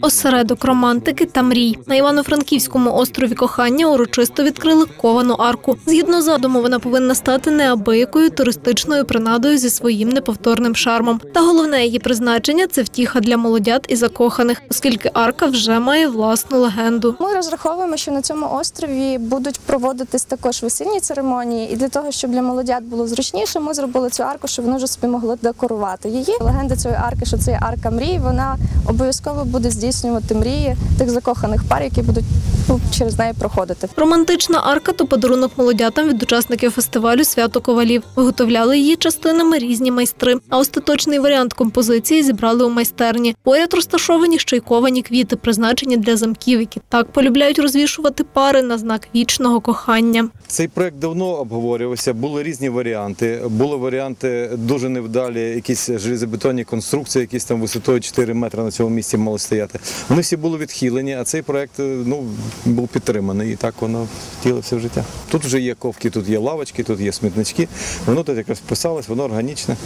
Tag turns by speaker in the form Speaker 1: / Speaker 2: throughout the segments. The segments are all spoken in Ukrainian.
Speaker 1: Осередок романтики та мрій на Івано-Франківському острові кохання урочисто відкрили ковану арку. Згідно задуму, вона повинна стати неабиякою туристичною принадою зі своїм неповторним шармом. Та головне її призначення це втіха для молодят і закоханих, оскільки арка вже має власну легенду.
Speaker 2: Ми розраховуємо, що на цьому острові будуть проводитись також весільні церемонії, і для того, щоб для молодят було зручніше, ми зробили цю арку, щоб вони вже собі могли декорувати її. Легенда цієї арки, що це арка мрій, вона обов'язково буде здійснювати мрії тих закоханих пар, які будуть ну, через неї проходити.
Speaker 1: Романтична арка то подарунок молодятам від учасників фестивалю Свято ковалів. Виготовляли її частинами різні майстри. А остаточний варіант композиції зібрали у майстерні. Поряд розташовані ще й ковані квіти, призначені для замків, які так полюбляють розвішувати пари на знак вічного кохання.
Speaker 3: Цей проект давно обговорювався, були різні варіанти. Були варіанти дуже невдалі, якісь железобетонні конструкції, якісь там висотою 4 метри на цьому місці мали стояти. Вони всі були відхилені, а цей проект е, ну, був підтриманий і так воно втілився в життя. Тут вже є ковки, тут є лавочки, тут є смітнички. Воно тут якраз вписалось, воно органічне.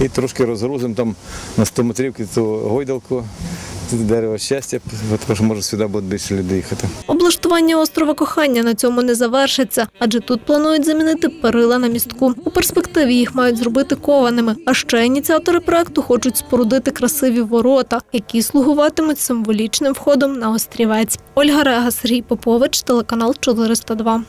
Speaker 3: І трошки розгрузимо там на 100 метрівки ту гойдалку, дерево щастя, тому що може сюди буде більше людей їхати.
Speaker 1: Облаштування острова кохання на цьому не завершиться, адже тут планують замінити перила на містку. У перспективі їх мають зробити кованими. А ще ініціатори проекту хочуть спорудити красиві ворота, які слугуватимуть символічним входом на острівець. Ольга Рега, Сергій Попович, телеканал 402.